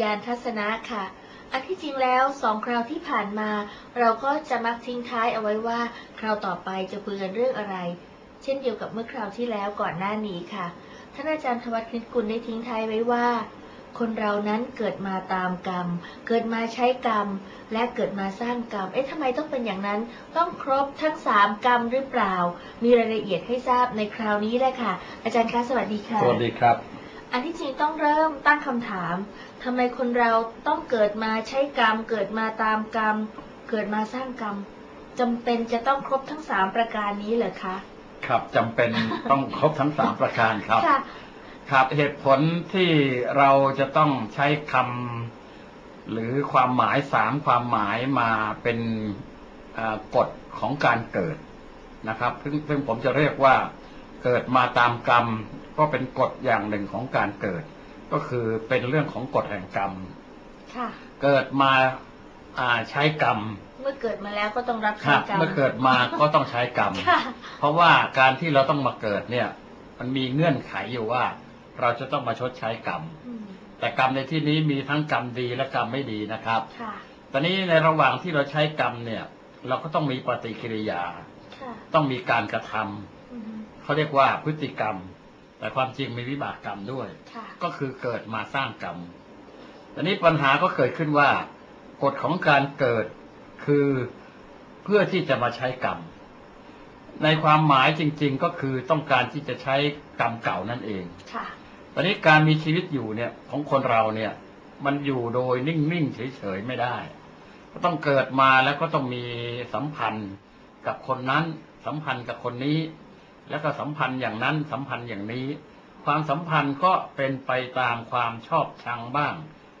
ยานทัศนะค่ะ อันที่จริงแล้วสองคราวที่ผ่านมา เราก็จะมักทิ้งท้ายเอาไว้ว่า คราวต่อไปจะคุยกันเรื่องอะไร เช่นเดียวกับเมื่อคราวที่แล้วก่อนหน้านี้ค่ะท่านอาจารย์ทวัฒน์คณิตกุลได้ทิ้งท้ายไว้ว่า คนเรานั้นเกิดมาตามกรรม เกิดมาใช้กรรม และเกิดมาสร้างกรรม เอ๊ะทำไมต้องเป็นอย่างนั้น ต้องครบทั้งสามกรรมหรือเปล่า มีรายละเอียดให้ทราบในคราวนี้แหละค่ะ อาจารย์คะสวัสดีค่ะ สวัสดีครับ อันที่จริงต้องเริ่มตั้งคำถามทำไมคนเราต้องเกิดมาใช้กรรม เกิดมาตามกรรม เกิดมาสร้างกรรมจำเป็นจะต้องครบทั้งสามประการนี้เหรอคะครับจำเป็นต้องครบทั้งสามประการครับค่ะครับเหตุผลที่เราจะต้องใช้คำหรือความหมายสามความหมายมาเป็นเอ่อกฎของการเกิดนะครับซึ่งซึ่งผมจะเรียกว่า เกิดมาตามกรรมก็เป็นกฎอย่างหนึ่งของการเกิด ก็คือเป็นเรื่องของกฎแห่งกรรมค่ะเกิดมาอ่าใช้กรรม เมื่อเกิดมาแล้วก็ต้องรับคใช้รับกรรมเมื่อเกิดมาก็ต้องใช้กรรมค่ะเพราะว่าการที่เราต้องมาเกิดเนี่ย มันมีเงื่อนไขอยู่ว่า เราจะต้องมาชดใช้กรรมอืมแต่กรรมในที่นี้มีทั้งกรรมดีและกรรมไม่ดีนะครับค่ะตอนนี้ในระหว่างที่เราใช้กรรมเนี่ย เราก็ต้องมีปฏิกิริยาค่ะต้องมีการกระทำอืม เขาเรียกว่าพฤติกรรม แต่ความจริงมีวิบากกรรมด้วยค่ะก็คือเกิดมาสร้างกรรมตอนนี้ปัญหาก็เกิดขึ้นว่ากฎของการเกิดคือเพื่อที่จะมาใช้กรรม ในความหมายจริง ๆ ก็คือต้องการที่จะใช้กรรมเก่านั่นเองค่ะตอนนี้การมีชีวิตอยู่เนี่ยของคนเราเนี่ย มันอยู่โดยนิ่งๆเฉยๆไม่ได้ ก็ต้องเกิดมาแล้วก็ต้องมีสัมพันธ์กับคนนั้นสัมพันธ์กับคนนี้ แล้วก็สัมพันธ์อย่างนั้นสัมพันธ์อย่างนี้ ความสัมพันธ์ก็เป็นไปตามความชอบชังบ้าง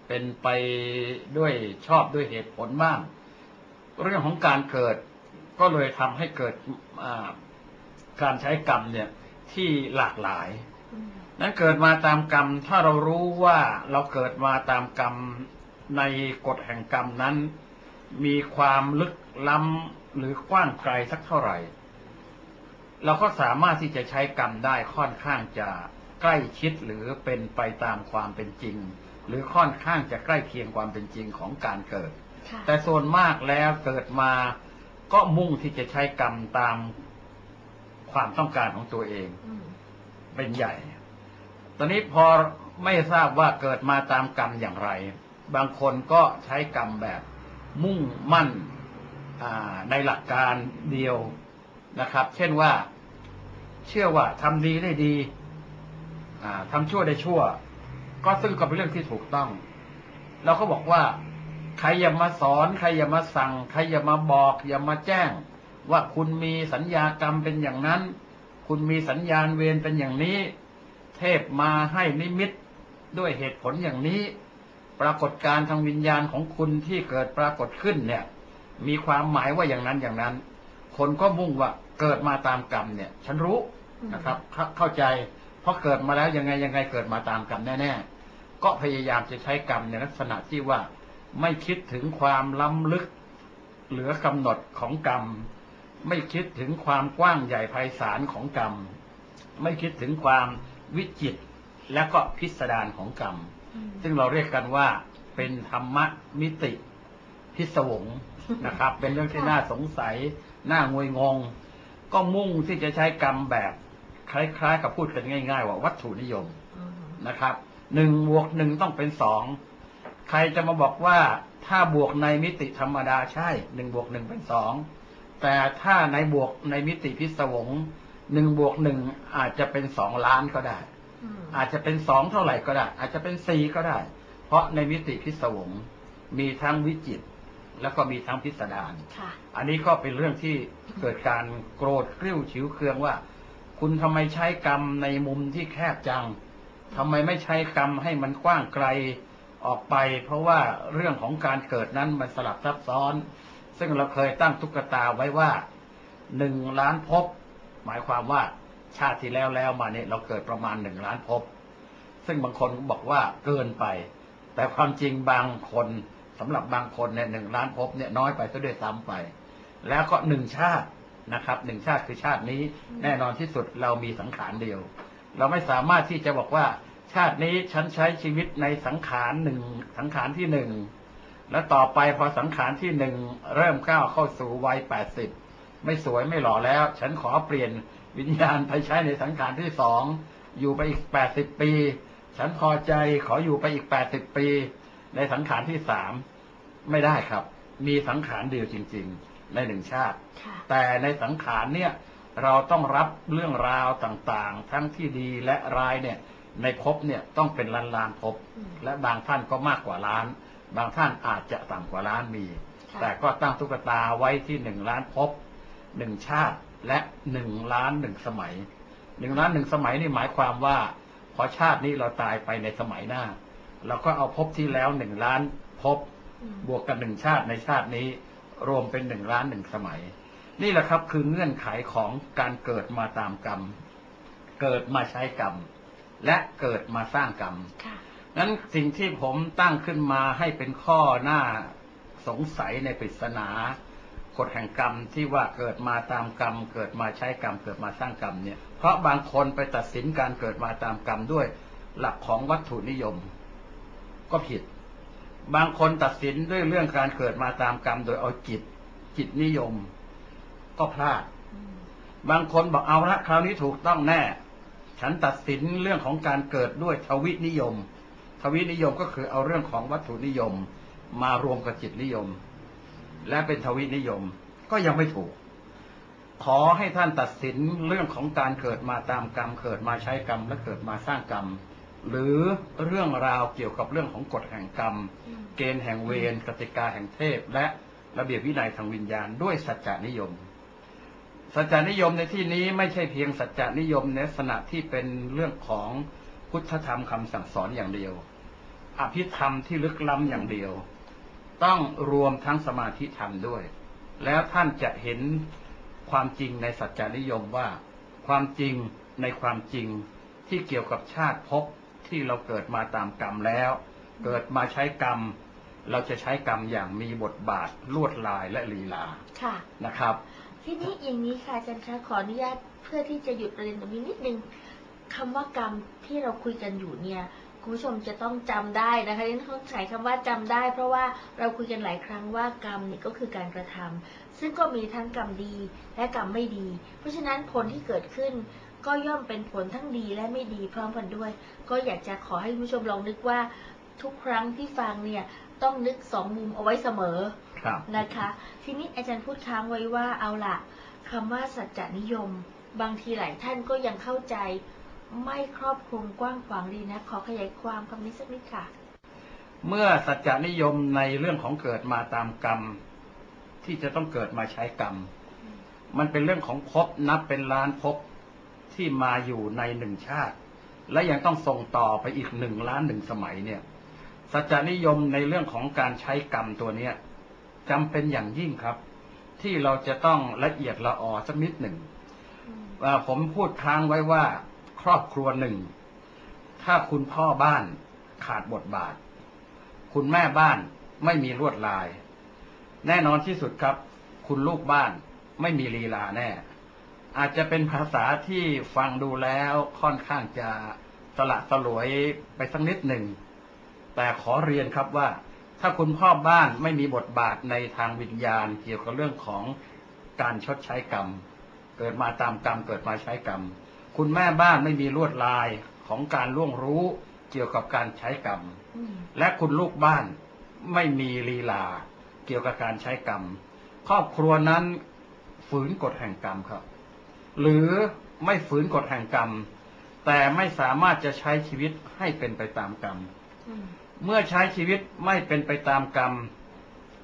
เป็นไปด้วยชอบด้วยเหตุผลบ้าง เรื่องของการเกิดก็เลยทำให้เกิดการใช้กรรมเนี่ยที่หลากหลาย นั้นเกิดมาตามกรรม ถ้าเรารู้ว่าเราเกิดมาตามกรรมในกฎแห่งกรรมนั้น มีความลึกล้ำหรือกว้างไกลสักเท่าไหร่ เราก็สามารถที่จะใช้กรรมได้ค่อนข้างจะใกล้ชิดหรือเป็นไปตามความเป็นจริง หรือค่อนข้างจะใกล้เคียงความเป็นจริงของการเกิดค่ะแต่ส่วนมากแล้วเกิดมาก็มุ่งที่จะใช้กรรมตามความต้องการของตัวเองอืมเป็นใหญ่ ตอนนี้พอไม่ทราบว่าเกิดมาตามกรรมอย่างไร บางคนก็ใช้กรรมแบบมุ่งมั่นอ่าในหลักการเดียว นะครับ เช่นว่า เชื่อว่าทำดีได้ดีอ่าทำชั่วได้ชั่ว ก็ซึ่งก็เป็นเรื่องที่ถูกต้อง เราก็บอกว่า ใครอย่ามาสอนใครอย่ามาสั่ง ใครอย่ามาบอก อย่ามาแจ้ง ว่าคุณมีสัญญากรรมเป็นอย่างนั้น คุณมีสัญญาณเวรเป็นอย่างนี้ เทพมาให้นิมิตด้วยเหตุผลอย่างนี้ ปรากฏการทางวิญญาณของคุณที่เกิดปรากฏขึ้นเนี่ย มีความหมายว่าอย่างนั้นอย่างนั้น คนก็มุ่งว่า เกิดมาตามกรรมเนี่ย ฉันรู้นะครับเข้าเข้าใจเพราะเกิดมาแล้วยังไงยังไงเกิดมาตามกรรมแน่ๆก็พยายามจะใช้กรรมในลักษณะที่ว่าไม่คิดถึงความล้ำลึกเหลือกำหนดของกรรม ไม่คิดถึงความกว้างใหญ่ไพศาลของกรรม ไม่คิดถึงความวิจิตรและก็พิสดารของกรรมอืมซึ่งเราเรียกกันว่าเป็นธรรมมิติพิศวงนะครับ เป็นเรื่องที่น่าสงสัย น่างวยงง ก็มุ่งที่จะใช้กรรมแบบคล้าย ๆ กับพูดกันง่าย ๆ ว่าวัตถุนิยมอืมนะครับหนึ่งบวกหนึ่งต้องเป็นสองใครจะมาบอกว่าถ้าบวกในมิติธรรมดาใช่หนึ่งบวกหนึ่งเป็นสองแต่ถ้าในบวกในมิติพิศวงหนึ่งบวกหนึ่งอาจจะเป็นสองล้านก็ได้อืมอาจจะเป็นสองเท่าไหร่ก็ได้ อาจจะเป็นสี่ก็ได้ เพราะในมิติพิศวงมีทั้งวิจิตร แล้วก็มีทั้งพิสดารค่ะ อันนี้ก็เป็นเรื่องที่เกิดการโกรธกริ้วฉิวเคืองว่า คุณทำไมใช้กรรมในมุมที่แคบจังทำไมไม่ใช้กรรมให้มันกว้างไกลออกไป เพราะว่าเรื่องของการเกิดนั้นมันสลับซับซ้อน ซึ่งเราเคยตั้งตุ๊กตาไว้ว่าหนึ่งล้านภพหมายความว่าชาติที่แล้วแล้วมาเนี่ยเราเกิดประมาณหนึ่งล้านภพซึ่งบางคนบอกว่าเกินไป แต่ความจริงบางคน สำหรับบางคนเนี่ยหนึ่งล้านภพเนี่ยน้อยไปซะด้วยซ้ำไป แล้วก็หนึ่งชาตินะครับหนึ่งชาติคือชาตินี้แน่นอนที่สุดเรามีสังขารเดียว เราไม่สามารถที่จะบอกว่า ชาตินี้ฉันใช้ชีวิตในสังขารหนึ่งสังขารที่หนึ่งแล้วต่อไปพอสังขารที่หนึ่งเริ่มก้าวเข้าสู่วัยแปดสิบไม่สวยไม่หล่อแล้ว ฉันขอเปลี่ยนวิญญาณไปใช้ในสังขารที่สองอยู่ไปอีกแปดสิบปี ฉันพอใจขออยู่ไปอีกแปดสิบปี ในสังขารที่สามไม่ได้ครับ มีสังขารเดียวจริง ๆ ในหนึ่งชาติค่ะแต่ในสังขารเนี่ยเราต้องรับเรื่องราวต่างๆ ทั้งที่ดีและร้ายเนี่ยในภพเนี่ยต้องเป็นล้านล้านๆภพอืมและบางท่านก็มากกว่าล้าน บางท่านอาจจะต่ำกว่าล้านมีค่ะแต่ก็ตั้งตุ๊กตาไว้ที่หนึ่งล้านภพหนึ่งชาติและหนึ่งล้านหนึ่งสมัยหนึ่งล้านหนึ่งสมัยนี่หมายความว่า พอชาตินี้เราตายไปในสมัยหน้า เราก็เอาภพที่แล้วหนึ่งล้านภพอืมบวกกันหนึ่งชาติในชาตินี้ รวมเป็นหนึ่งล้านหนึ่งสมัย นี่แหละครับคือเงื่อนไขของการเกิดมาตามกรรม เกิดมาใช้กรรม และเกิดมาสร้างกรรมค่ะนั้นสิ่งที่ผมตั้งขึ้นมาให้เป็นข้อหน้าสงสัยในปริศนากฎแห่งกรรมที่ว่าเกิดมาตามกรรม เกิดมาใช้กรรม เกิดมาสร้างกรรมเนี่ย เพราะบางคนไปตัดสินการเกิดมาตามกรรมด้วยหลักของวัตถุนิยม ก็ผิด บางคนตัดสินด้วยเรื่องการเกิดมาตามกรรม โดยเอาจิต จิตนิยม ก็พลาด บางคนบอกเอาละคราวนี้ถูกต้องแน่ ฉันตัดสินเรื่องของการเกิดด้วยทวินิยม ทวินิยมก็คือเอาเรื่องของวัตถุนิยม มารวมกับจิตนิยม และเป็นทวินิยม ก็ยังไม่ถูกขอให้ท่านตัดสินเรื่องของการเกิดมาตามกรรม เกิดมาใช้กรรมและเกิดมาสร้างกรรม หรือเรื่องราวเกี่ยวกับเรื่องของกฎแห่งกรรมอืมเกณฑ์แห่งเวรกติกาแห่งเทพ และระเบียบวินัยทางวิญญาณด้วยสัจจานิยม สัจจานิยมในที่นี้ไม่ใช่เพียงสัจจานิยมในลักษณะที่เป็นเรื่องของพุทธธรรมคำสั่งสอนอย่างเดียว อภิธรรมที่ลึกล้ำอย่างเดียว ต้องรวมทั้งสมาธิธรรมด้วย แล้วท่านจะเห็นความจริงในสัจจานิยมว่า ความจริงในความจริงที่เกี่ยวกับชาติภพ ที่เราเกิดมาตามกรรมแล้ว เกิดมาใช้กรรม เราจะใช้กรรมอย่างมีบทบาทลวดลายและลีลาค่ะนะครับ ทีนี้อย่างนี้ค่ะอาจารย์คะขออนุญาตเพื่อที่จะหยุดประเด็นตรงนี้นิดนึงคำว่ากรรมที่เราคุยกันอยู่เนี่ยคุณผู้ชมจะต้องจำได้นะคะที่ต้องใช้คำว่าจำได้ เพราะว่าเราคุยกันหลายครั้งว่ากรรมเนี่ยก็คือการกระทำซึ่งก็มีทั้งกรรมดีและกรรมไม่ดี เพราะฉะนั้นผลที่เกิดขึ้น ก็ย่อมเป็นผลทั้งดีและไม่ดีพร้อมกันด้วย ก็อยากจะขอให้คุณผู้ชมลองนึกว่าทุกครั้งที่ฟังเนี่ยต้องนึกสองมุมเอาไว้เสมอครับนะคะ ทีนี้อาจารย์พูดค้างไว้ว่าเอาล่ะคำว่าสัจจนิยม บางทีหลายท่านก็ยังเข้าใจ ไม่ครอบคลุมกว้างขวางดีนะ ขอขยายความคำนี้สักนิดค่ะ เมื่อสัจจานิยมในเรื่องของเกิดมาตามกรรม ที่จะต้องเกิดมาใช้กรรม มันเป็นเรื่องของภพนับเป็นล้านภพ ที่มาอยู่ในหนึ่งชาติ และยังต้องส่งต่อไปอีกหนึ่งล้านหนึ่งสมัยเนี่ย สัจจนิยมในเรื่องของการใช้กรรมตัวเนี้ยจำเป็นอย่างยิ่งครับ ที่เราจะต้องละเอียดละออสักนิดหนึ่งอ่าผมพูดค้างไว้ว่า ครอบครัวหนึ่ง ถ้าคุณพ่อบ้านขาดบทบาท คุณแม่บ้านไม่มีลวดลาย แน่นอนที่สุดครับ คุณลูกบ้านไม่มีลีลาแน่ อาจจะเป็นภาษาที่ฟังดูแล้วค่อนข้างจะสละสลวยไปสักนิดหนึ่ง แต่ขอเรียนครับว่า ถ้าคุณพ่อบ้านไม่มีบทบาทในทางวิญญาณ เกี่ยวกับเรื่องของการชดใช้กรรม เกิดมาตามกรรมเกิดมาใช้กรรม คุณแม่บ้านไม่มีลวดลายของการล่วงรู้เกี่ยวกับการใช้กรรมมและคุณลูกบ้านไม่มีลีลา เกี่ยวกับการใช้กรรม ครอบครัวนั้นฝืนกฎแห่งกรรมครับ หรือไม่ฝืนกฎแห่งกรรม แต่ไม่สามารถจะใช้ชีวิตให้เป็นไปตามกรรม เมื่อใช้ชีวิตไม่เป็นไปตามกรรม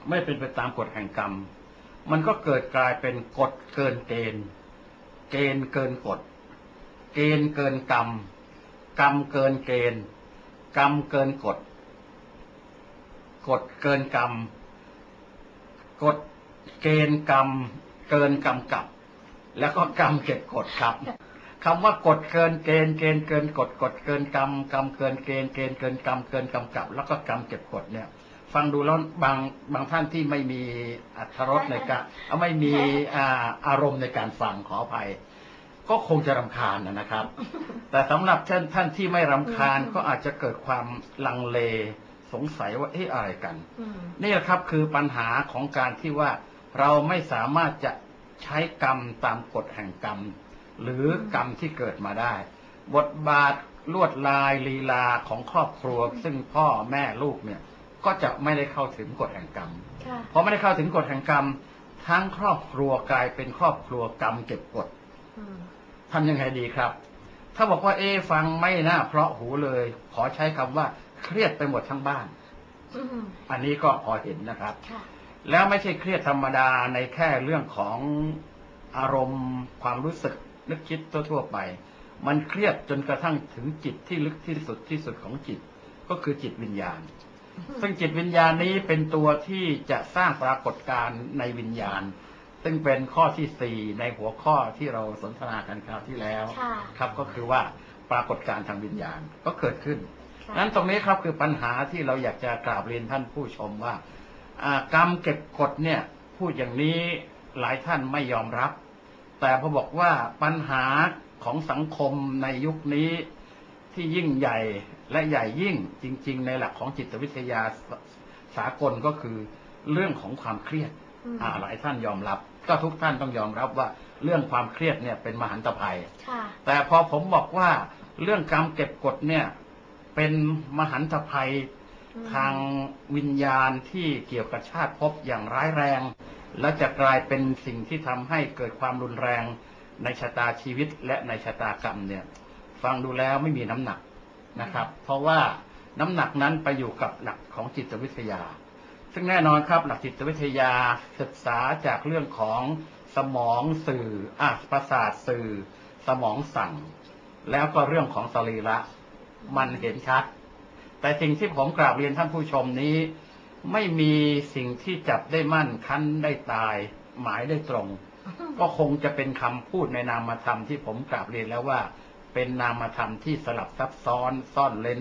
ไม่เป็นไปตามกฎแห่งกรรม มันก็เกิดกลายเป็นกฎเกินเกณฑ์เกณฑ์เกินกฎ เกณฑ์เกินกรรม กรรมเกินเกณฑ์ กรรมเกินกฎ กฎเกินกรรม กฎเกณฑ์กรรม เกินกำกับ แล้วก็กรรมเก็บกฎครับคำว่ากฎเกินเกณฑ์เกณฑ์เกินกฎกฎเกินกรรมกรรมเกินเกณฑ์เกณฑ์เกินกรรมเกินกำกับ แล้วก็กรรมเก็บกฎเนี่ย ฟังดูแล้วบางบางท่านที่ไม่มีอัธรสในการเอาไม่มีอ่าอารมณ์ในการฟังขออภัยก็ก็คงจะรำคาญนะนะครับ แต่สำหรับท่านท่านที่ไม่รำคาญอืมก็อาจจะเกิดความลังเลสงสัยว่าเอ๊ะอะไรกันอืมนี่แหละครับคือปัญหาของการที่ว่าเราไม่สามารถจะ ใช้กรรมตามกฎแห่งกรรม หรือมกรรมที่เกิดมาได้ บทบาทลวดลายลีลาของครอบครัว ซึ่งพ่อแม่ลูกเนี่ย ก็จะไม่ได้เข้าถึงกฎแห่งกรรมค่ะพอไม่ได้เข้าถึงกฎแห่งกรรม ทั้งครอบครัวกลายเป็นครอบครัวกรรมเก็บกฎอืมทำยังไงดีครับ ถ้าบอกว่าเอ๊ะฟังไม่น่าเพราะหูเลย ขอใช้คำว่าเครียดไปหมดทั้งบ้านอืมอันนี้ก็พอเห็นนะครับค่ะ แล้วไม่ใช่เครียดธรรมดาในแค่เรื่องของอารมณ์ความรู้สึกนึกคิดทั่วๆไป มันเครียดจนกระทั่งถึงจิตที่ลึกที่สุดที่สุดของจิต ก็คือจิตวิญญาณ ซึ่งจิตวิญญาณนี้เป็นตัวที่จะสร้างปรากฏการณ์ในวิญญาณ ซึ่งเป็นข้อที่สี่ในหัวข้อที่เราสนทนากันคราวที่แล้วค่ะครับก็คือว่าปรากฏการณ์ทางวิญญาณก็เกิดขึ้นค่ะนั้นตรงนี้ครับคือปัญหาที่เราอยากจะกราบเรียนท่านผู้ชมว่าอ่า กรรมเก็บกฎเนี่ยพูดอย่างนี้หลายท่านไม่ยอมรับ แต่พอบอกว่าปัญหาของสังคมในยุคนี้ที่ยิ่งใหญ่และใหญ่ยิ่งจริง ๆ ในหลักของจิตวิทยาสสากลก็คือเรื่องของความเครียดอืมอ่าหลายท่านยอมรับ ก็ทุกท่านต้องยอมรับว่าเรื่องความเครียดเนี่ยเป็นมหันตภัยค่ะแต่พอผมบอกว่าเรื่องกรรมเก็บกฎเนี่ยเป็นมหันตภัยอืม ทางวิญญาณที่เกี่ยวกับชาติภพอย่างร้ายแรง และจะกลายเป็นสิ่งที่ทำให้เกิดความรุนแรงในชะตาชีวิตและในชะตากรรมเนี่ยฟังดูแล้วไม่มีน้ำหนักนะครับ เพราะว่าน้ำหนักนั้นไปอยู่กับหลักของจิตวิทยา ซึ่งแน่นอนครับหลักจิตวิทยาศึกษาจากเรื่องของสมองสื่ออะประสาทสื่อ สมองสั่ง แล้วก็เรื่องของสรีระมันเห็นชัด แต่สิ่งที่ผมกราบเรียนท่านผู้ชมนี้ ไม่มีสิ่งที่จับได้มั่นคั้นได้ตาย หมายได้ตรง ก็คงจะเป็นคำพูดในนามธรรมที่ผมกราบเรียนแล้วว่า เป็นนามธรรมที่สลับซับซ้อนซ่อนเล้น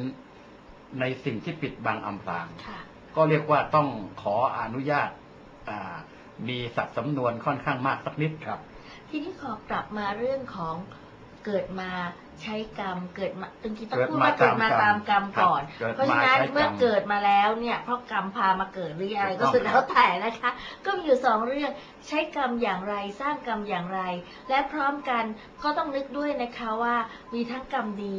ในสิ่งที่ปิดบังอำพรางค่ะก็เรียกว่าต้องขออนุญาตอ่ามีสับสำนวนค่อนข้างมากสักนิดครับ ทีนี้ขอกลับมาเรื่องของเกิดมา ใช้กรรมเกิดมาจริงๆต้องเกิดพูดมาว่าเกิดมาตาตามมกกรรรรมมก่อนครับเพราะฉะนั้นเกิดมาใช้กรรมเมื่อเกิดมาแล้วเนี่ยเพราะกรรมพามาเกิดหรืออะไรก็สุดแล้วแต่นะคะ ก็มีอยู่สองเรื่องใช้กรรมอย่างไรสร้างกรรมอย่างไร และพร้อมกันก็ต้องนึกด้วยนะคะว่ามีทั้งกรรมดี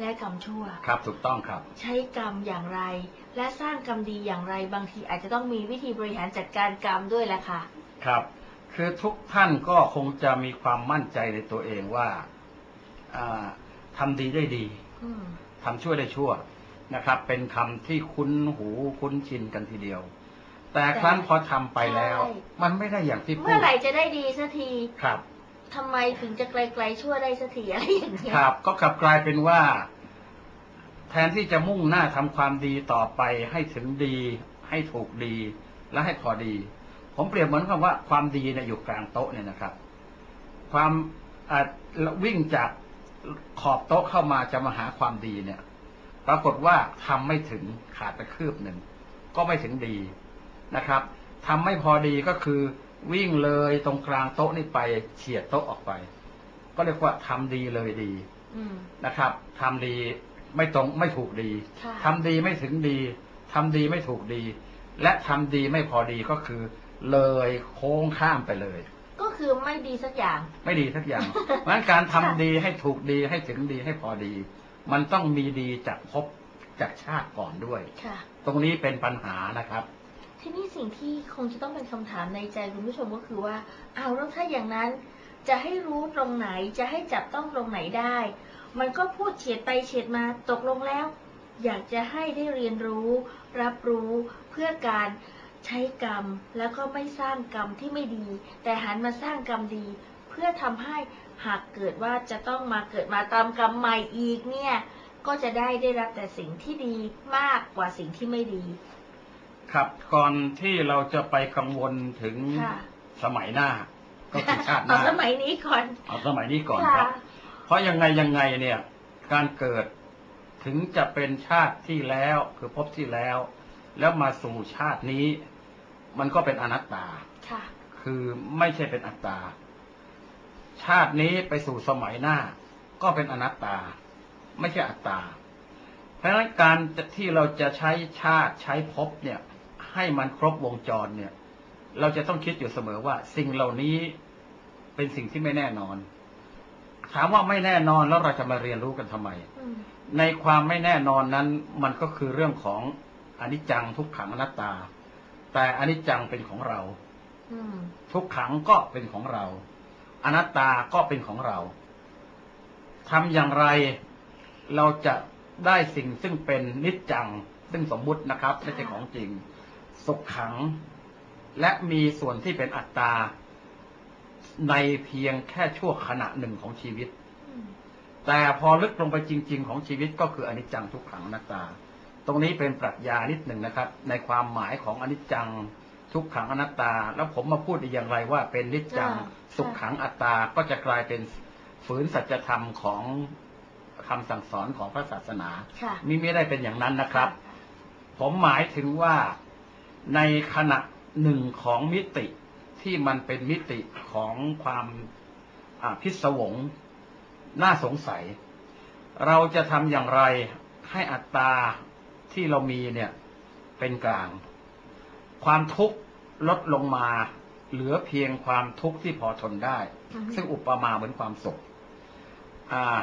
และกรรมชั่วครับถูกต้องครับ ใช้กรรมอย่างไร และสร้างกรรมดีอย่างไร บางทีอาจจะต้องมีวิธีบริหารจัดการกรรมด้วยแหละค่ะ ครับ คือทุกท่านก็คงจะมีความมั่นใจในตัวเองว่า อ่าทำดีได้ดีอืมทำชั่วได้ชั่วนะครับ เป็นคำที่คุ้นหูคุ้นชินกันทีเดียว แต่ครั้นพอทำไปแล้วใช่มันไม่ได้อย่างที่พูเมื่อดไหร่จะได้ดีสักทีครับทำไมถึงจะไกลๆชั่วได้สักทีอะไรอย่างเงี้ยครับ ก็กลับกลายเป็นว่า แทนที่จะมุ่งหน้าทำความดีต่อไปให้ถึงดี ให้ถูกดี และให้พอดี ผมเปรียบเหมือนกับว่าความดีเนี่ยอยู่กลางโต๊ะเนี่ยนะครับ ความอ่าวิ่งจาก ขอบโต๊ะเข้ามาจะมาหาความดีเนี่ย ปรากฏว่าทำไม่ถึงขาดไปคืบหนึ่งก็ไม่ถึงดีนะครับทำไม่พอดีก็คือวิ่งเลยตรงกลางโต๊ะนี่ไปเฉียดโต๊ะออกไป ก็เรียกว่าทำดีเลยดีอืมนะครับทำดีไม่ตรงไม่ถูกดีค่ะทำดีไม่ถึงดีทำดีไม่ถูกดี และทำดีไม่พอดีก็คือ เลยโค้งข้ามไปเลยก็ คือไม่ดีสักอย่าง ไม่ดีสักอย่าง เพราะฉะนั้นการทำดีให้ถูกดีให้ถึงดีให้พอดี มันต้องมีดีจากภพจากชาติก่อนด้วย ค่ะ ตรงนี้เป็นปัญหานะครับ ทีนี้สิ่งที่คงจะต้องเป็นคำถามในใจคุณผู้ชมก็คือว่า เอาแล้วถ้าอย่างนั้น จะให้รู้ตรงไหนจะให้จับต้องตรงไหนได้ มันก็พูดเฉียดไปเฉียดมาตกลงแล้ว อยากจะให้ได้เรียนรู้ รับรู้เพื่อการ ใช้กรรมแล้วก็ไม่สร้างกรรมที่ไม่ดี แต่หันมาสร้างกรรมดี เพื่อทำให้หากเกิดว่าจะต้องมาเกิดมาตามกรรมใหม่อีกเนี่ยก็จะได้ได้รับแต่สิ่งที่ดีมากกว่าสิ่งที่ไม่ดี ครับก่อนที่เราจะไปกังวลถึงค่ะสมัยหน้า ก็คือชาติหเอาน้าสมัยนี้ก่อนเอาสมัยนี้ก่อนค่ะครับ เพราะยังไงยังไงเนี่ย การเกิดถึงจะเป็นชาติที่แล้วคือพบที่แล้ว แล้วมาสู่ชาตินี้ มันก็เป็นอนัตตา ค่ะ คือไม่ใช่เป็นอัตตา ชาตินี้ไปสู่สมัยหน้า ก็เป็นอนัตตา ไม่ใช่อัตตา เพราะฉะนั้นการที่เราจะใช้ชาติใช้ภพเนี่ย ให้มันครบวงจรเนี่ย เราจะต้องคิดอยู่เสมอว่า สิ่งเหล่านี้เป็นสิ่งที่ไม่แน่นอน ถามว่าไม่แน่นอนแล้วเราจะมาเรียนรู้กันทำไมอืมในความไม่แน่นอนนั้น มันก็คือเรื่องของอนิจจังทุกขังอนัตตา แต่อนิจจังเป็นของเราอืมทุกขังก็เป็นของเรา อนัตตาก็เป็นของเราทำอย่างไรเราจะได้สิ่งซึ่งเป็นนิจจัง ซึ่งสมมุตินะครับไม่ใช่ของจริง สุขขัง และมีส่วนที่เป็นอัตตา ในเพียงแค่ชั่วขณะหนึ่งของชีวิตอืมแต่พอลึกลงไปจริง ๆ ของชีวิตก็คืออนิจจังทุกขังอนัตตา ตรงนี้เป็นปรัชญานิดหนึ่งนะครับ ในความหมายของอนิจจังทุกขังอนัตตา แล้วผมมาพูดอีกอย่างไรว่าเป็นนิจจังสุขขังอัตตาก็จะกลายเป็นฝืนสัจธรรมของคำสั่งสอนของพระศาสนาค่ะมิไม่ได้เป็นอย่างนั้นนะครับ ผมหมายถึงว่าในขณะหนึ่งของมิติที่มันเป็นมิติของความอ่าพิศวงน่าสงสัย เราจะทำอย่างไรให้อัตรา ที่เรามีเนี่ยเป็นกลาง ความทุกข์ลดลงมา เหลือเพียงความทุกข์ที่พอทนได้อือฮึซึ่งอุปมาเหมือนความสุขอ่า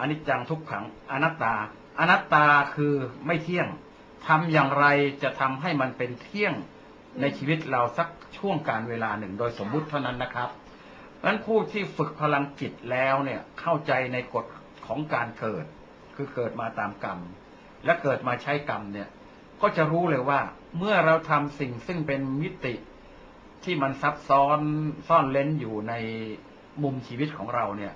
อนิจจังทุกขังอนัตตา อนัตตาคือไม่เที่ยงทำอย่างไรจะทำให้มันเป็นเที่ยงในชีวิตเราสักช่วงการเวลาหนึ่งโดยสมมุติเท่านั้นนะครับเพราะฉะนั้นผู้ที่ฝึกพลังจิตแล้วเนี่ยเข้าใจในกฎของการเกิด คือเกิดมาตามกรรม และเกิดมาใช้กรรมเนี่ย ก็จะรู้เลยว่า เมื่อเราทำสิ่งซึ่งเป็นมิติที่มันซับซ้อนซ่อนเล้นอยู่ในมุมชีวิตของเราเนี่ย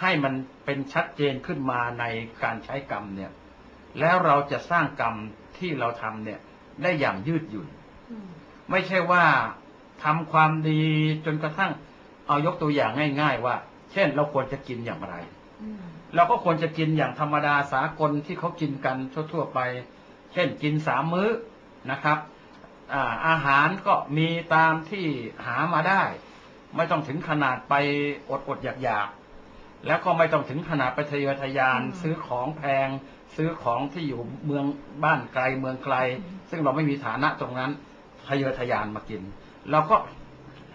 ให้มันเป็นชัดเจนขึ้นมาในการใช้กรรมเนี่ย แล้วเราจะสร้างกรรมที่เราทำเนี่ย ได้อย่างยืดหยุ่นอืมไม่ใช่ว่าทำความดีจนกระทั่งเอายกตัวอย่างง่าย ๆ ว่า เช่นเราควรจะกินอย่างไรอืม เราก็ควรจะกินอย่างธรรมดาสากลที่เขากินกันทั่วๆไป เช่นกินสามมื้อนะครับอาอาหารก็มีตามที่หามาได้ ไม่ต้องถึงขนาดไปอดอดๆอยากๆแล้วก็ไม่ต้องถึงขนาดไปทะเยอทะยาน ซื้อของแพง ซื้อของที่อยู่เมืองบ้านไกลเมืองไกล ซึ่งเราไม่มีฐานะตรงนั้นทะเยอทะยานมากินเราก็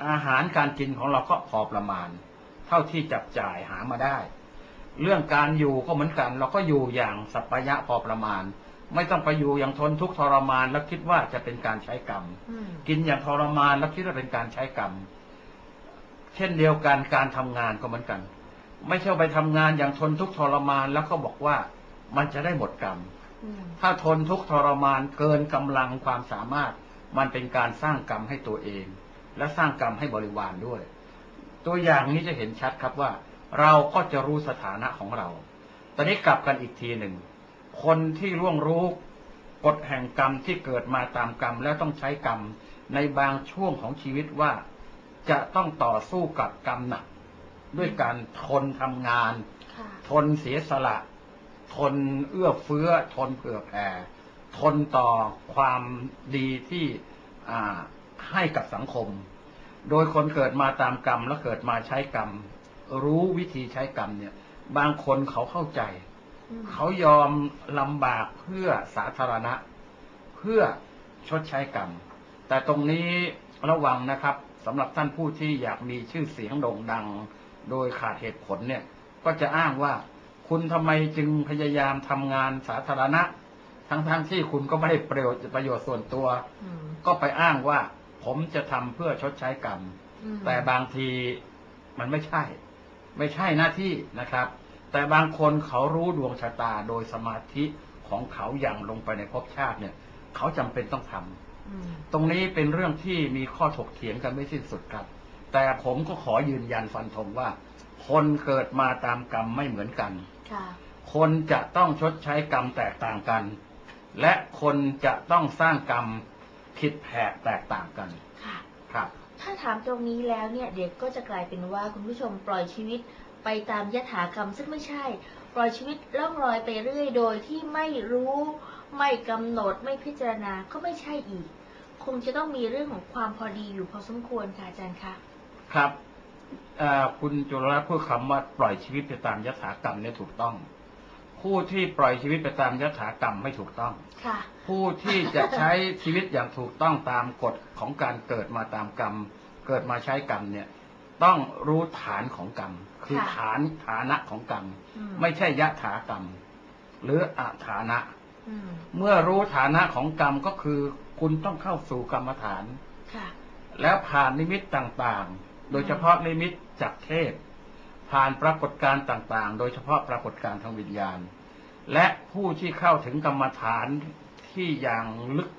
อาหารการกินของเราก็พอประมาณ เท่าที่จับจ่ายหามาได้ เรื่องการอยู่ก็เหมือนกัน เราก็อยู่อย่างสัปปายะพอประมาณ ไม่ต้องไปอยู่อย่างทนทุกข์ทรมานแล้วคิดว่าจะเป็นการใช้กรรมอืมกินอย่างทรมานแล้วคิดว่าเป็นการใช้กรรม เช่นเดียวกันการทำงานก็เหมือนกัน ไม่ใช่ไปทำงานอย่างทนทุกข์ทรมานแล้วก็บอกว่ามันจะได้หมดกรรมอืมถ้าทนทุกข์ทรมานเกินกำลังความสามารถ มันเป็นการสร้างกรรมให้ตัวเอง และสร้างกรรมให้บริวารด้วย ตัวอย่างนี้จะเห็นชัดครับว่า เราก็จะรู้สถานะของเรา ตอนนี้กลับกันอีกทีหนึ่ง คนที่ร่วงรู้กฎแห่งกรรมที่เกิดมาตามกรรมแล้วต้องใช้กรรมในบางช่วงของชีวิตว่าจะต้องต่อสู้กับกรรมหนัก ด้วยการทนทำงานค่ะทนเสียสละ ทนเอื้อเฟื้อ ทนเผื่อแผ่ ทนต่อความดีที่อ่าให้กับสังคม โดยคนเกิดมาตามกรรมแล้วเกิดมาใช้กรรม รู้วิธีใช้กรรมเนี่ย บางคนเขาเข้าใจอืมเขายอมลำบากเพื่อสาธารณะ เพื่อชดใช้กรรม แต่ตรงนี้ระวังนะครับสำหรับท่านผู้ที่อยากมีชื่อเสียงโด่งดัง โดยขาดเหตุผลเนี่ย ก็จะอ้างว่าคุณทำไมจึงพยายามทำงานสาธารณะ ทั้งๆทที่คุณก็ไม่ได้ประโยชน์ประโยชน์ส่วนตัวอืมก็ไปอ้างว่าผมจะทำเพื่อชดใช้กรรมอืมแต่บางทีมันไม่ใช่ ไม่ใช่หน้าที่นะครับ แต่บางคนเขารู้ดวงชะตาโดยสมาธิของเขาอย่างลงไปในภพชาติเนี่ย เขาจำเป็นต้องทำอืมตรงนี้เป็นเรื่องที่มีข้อถกเถียงกันไม่สิ้นสุดครับ แต่ผมก็ขอยืนยันฟันธงว่า คนเกิดมาตามกรรมไม่เหมือนกันค่ะคนจะต้องชดใช้กรรมแตกต่างกัน และคนจะต้องสร้างกรรมผิดแผกแตกต่างกันค่ะครับ ถ้าถามตรงนี้แล้วเนี่ยเด็กก็จะกลายเป็นว่าคุณผู้ชมปล่อยชีวิตไปตามยถากรรมซึ่งไม่ใช่ ปล่อยชีวิตล่องลอยไปเรื่อยโดยที่ไม่รู้ ไม่กำหนดไม่พิจารณาก็ไม่ใช่อีก คงจะต้องมีเรื่องของความพอดีอยู่พอสมควรค่ะอาจารย์คะครับคุณจุลรัตน์พูดคำว่าปล่อยชีวิตไปตามยถากรรมเนี่ยถูกต้อง ผู้ที่ปล่อยชีวิตไปตามยถากรรมไม่ถูกต้อง ค่ะ ผู้ที่จะใช้ชีวิตอย่างถูกต้องตามกฎของการเกิดมาตามกรรม เกิดมาใช้กรรมเนี่ย ต้องรู้ฐานของกรรม คือค่ะฐานฐานะของกรรม อืม ไม่ใช่ยถากรรม หรืออาฐานะ อืมเมื่อรู้ฐานะของกรรมก็คือคุณต้องเข้าสู่กรรมฐาน ค่ะ แล้วผ่านนิมิตต่างๆ โดยเฉพาะนิมิตจากเทพ ผ่านปรากฏการณ์ต่างๆ โดยเฉพาะปรากฏการณ์ทางวิญญาณ และผู้ที่เข้าถึงกรรมฐานที่อย่างลึก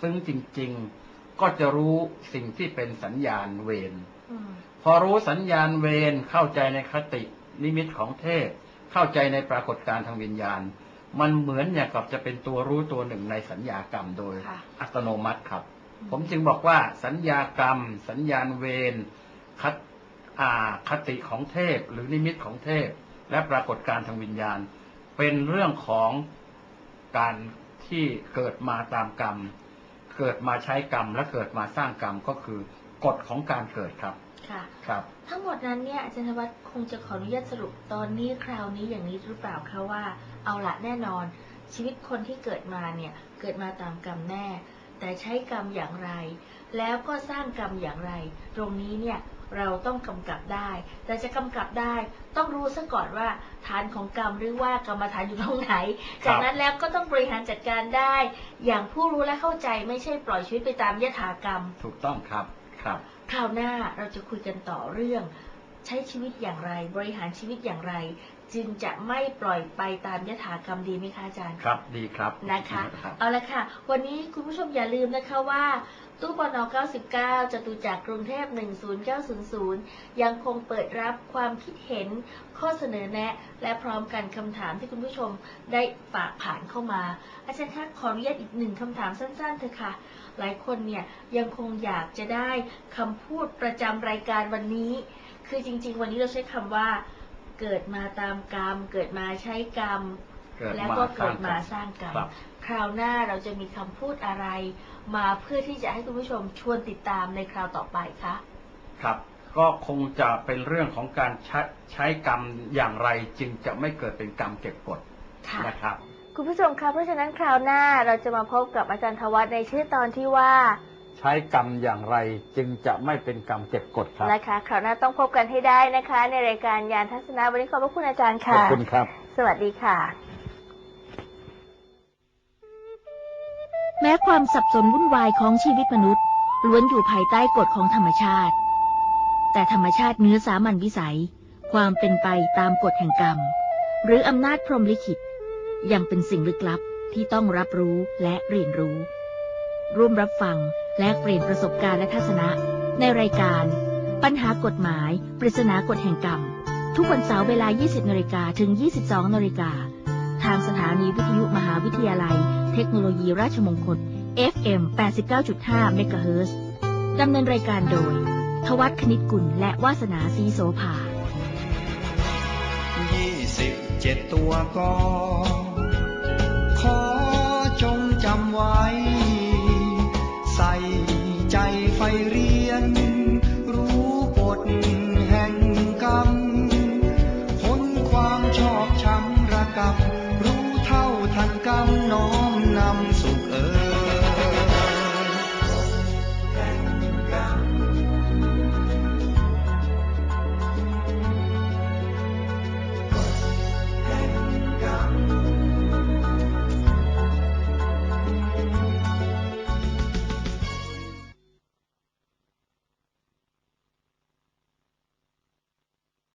ซึ้งจริง ๆ ก็จะรู้สิ่งที่เป็นสัญญาณเวรอืมพอรู้สัญญาณเวรเข้าใจในคตินิมิตของเทพ เข้าใจในปรากฏการณ์ทางวิญญาณ มันเหมือนอย่างกับจะเป็นตัวรู้ตัวหนึ่งในสัญญากรรมโดยค่ะอัตโนมัติครับ ผมจึงบอกว่าสัญญากรรม สัญญาณเวรคตอ่าคติของเทพ หรือนิมิตของเทพ และปรากฏการณ์ทางวิญญาณ เป็นเรื่องของการที่เกิดมาตามกรรม เกิดมาใช้กรรมและเกิดมาสร้างกรรมก็คือกฎของการเกิดครับ ค่ะ ครับ ทั้งหมดนั้นเนี่ยอาจารย์ธวัฒน์คงจะขออนุญาตสรุปตอนนี้คราวนี้อย่างนี้หรือเปล่าคะว่าเอาละแน่นอน ชีวิตคนที่เกิดมาเนี่ยเกิดมาตามกรรมแน่ แต่ใช้กรรมอย่างไร แล้วก็สร้างกรรมอย่างไร ตรงนี้เนี่ย เราต้องกำกับได้ แต่จะกำกับได้ ต้องรู้ซะก่อนว่าฐานของกรรมหรือว่ากรรมฐานอยู่ตรงไหน จากนั้นแล้วก็ต้องบริหารจัดการได้ อย่างผู้รู้และเข้าใจไม่ใช่ปล่อยชีวิตไปตามยถากรรม ถูกต้องครับครับ คราวหน้าเราจะคุยกันต่อเรื่อง ใช้ชีวิตอย่างไร บริหารชีวิตอย่างไร จึงจะไม่ปล่อยไปตามยถากรรมดีไหมคะอาจารย์ ครับดีครับนะคะ รับ เอาละค่ะ วันนี้คุณผู้ชมอย่าลืมนะคะว่า ตู้ปน99 จตุจักรกรุงเทพ 10900 ยังคงเปิดรับความคิดเห็น ข้อเสนอแนะ และพร้อมกันคำถามที่คุณผู้ชมได้ฝากผ่านเข้ามา อาจารย์คะขออนุญาตอีกหนึ่งคำถามสั้นๆเถอะค่ะ หลายคนเนี่ยยังคงอยากจะได้คำพูดประจำรายการวันนี้ คือจริง ๆ วันนี้เราใช้คำว่า เกิดมาตามกรรม เกิดมาใช้กรรมเกิดแล้วมาก็สเกิร้าดงกรมารมสร้างกรรมครับคราวหน้าเราจะมีคำพูดอะไร มาเพื่อที่จะให้คุณผู้ชมชวนติดตามในคราวต่อไปคะครับ ก็คงจะเป็นเรื่องของการใช้ใช้กรรมอย่างไรจึงจะไม่เกิดเป็นกรรมเก็บกดค่ะนะครับ คุณผู้ชมคะเพราะฉะนั้นคราวหน้าเราจะมาพบกับอาจารย์ทวัฒน์ในชื่อตอนที่ว่า ใช้กรรมอย่างไรจึงจะไม่เป็นกรรมเก็บกดครับนะคะคราวหน้าต้องพบกันให้ได้นะคะ ในรายการยานทัศนะวันนี้ขอบพระคุณอาจารย์ขค่ะอบคุณครับ สวัสดีค่ะ แม้ความสับสนวุ่นวายของชีวิตมนุษย์ ล้วนอยู่ภายใต้กฎของธรรมชาติ แต่ธรรมชาติเหนื้อสามัญวิสัย ความเป็นไปตามกฎแห่งกรรม หรืออำนาจพรหมลิขิต ยังเป็นสิ่งลึกลับที่ต้องรับรู้และเรียนรู้ ร่วมรับฟัง และเปลี่ยนประสบการณ์และทัศนะ ในรายการ ปัญหากฎหมาย ปริศนากฎแห่งกรรม ทุกวันเสาร์เวลา 20นาฬิกาถึง 22นาฬิกาทางสถานีวิทยุมหาวิทยาลัย เทคโนโลยีราชมงคล FM 89.5 MHz ดำเนินรายการโดย ทวัฒคณิตกุลและวาสนาสีโสภายี่สิบเจ็ดตัวก็